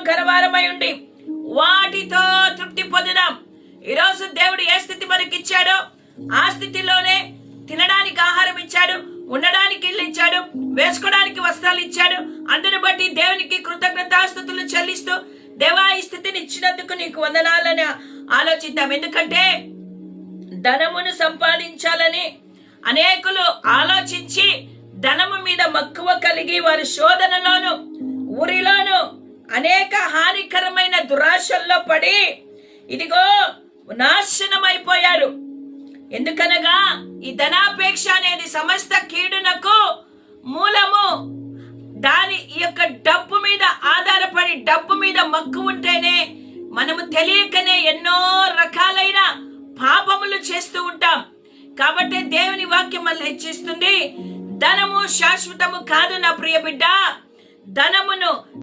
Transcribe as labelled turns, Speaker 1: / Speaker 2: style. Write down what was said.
Speaker 1: ఇంద్రియములు గర్వారమై ఉండి వాటితో తృప్తి పొందుదాం ఈరోజు దేవుడు ఏ స్థితి మనకి ఇచ్చాడో ఆ స్థితిలోనే తినడానికి ఆహారం ఇచ్చాడు ఉండడానికి ఇల్లు ఇచ్చాడు వేసుకోవడానికి వస్త్రాలు ఇచ్చాడు. అందుని బట్టి దేవునికి కృతజ్ఞతాస్థుతులు చెల్లిస్తూ దేవా ఈ స్థితిని ఇచ్చినందుకు నీకు వందనాలని ఆలోచిద్దాం. ఎందుకంటే ధనమును సంపాదించాలని అనేకులు ఆలోచించి ధనము మీద మక్కువ కలిగి వారి శోధనలోను ఊరిలో అనేక హానికరమైన దురాశల్లో పడి ఇదిగో నాశనమైపోయారు. ఎందుకనగా ఈ ధనాపేక్ష అనేది సమస్త కీడునకు మూలము. దాని ఈ యొక్క డబ్బు మీద ఆధారపడి డబ్బు మీద మగ్గు ఉంటేనే మనము తెలియకనే ఎన్నో రకాలైన పాపములు చేస్తూ ఉంటాం. కాబట్టి దేవుని వాక్యం మళ్ళీ హెచ్చిస్తుంది ధనము శాశ్వతము కాదు నా ప్రియ బిడ్డ ధనమును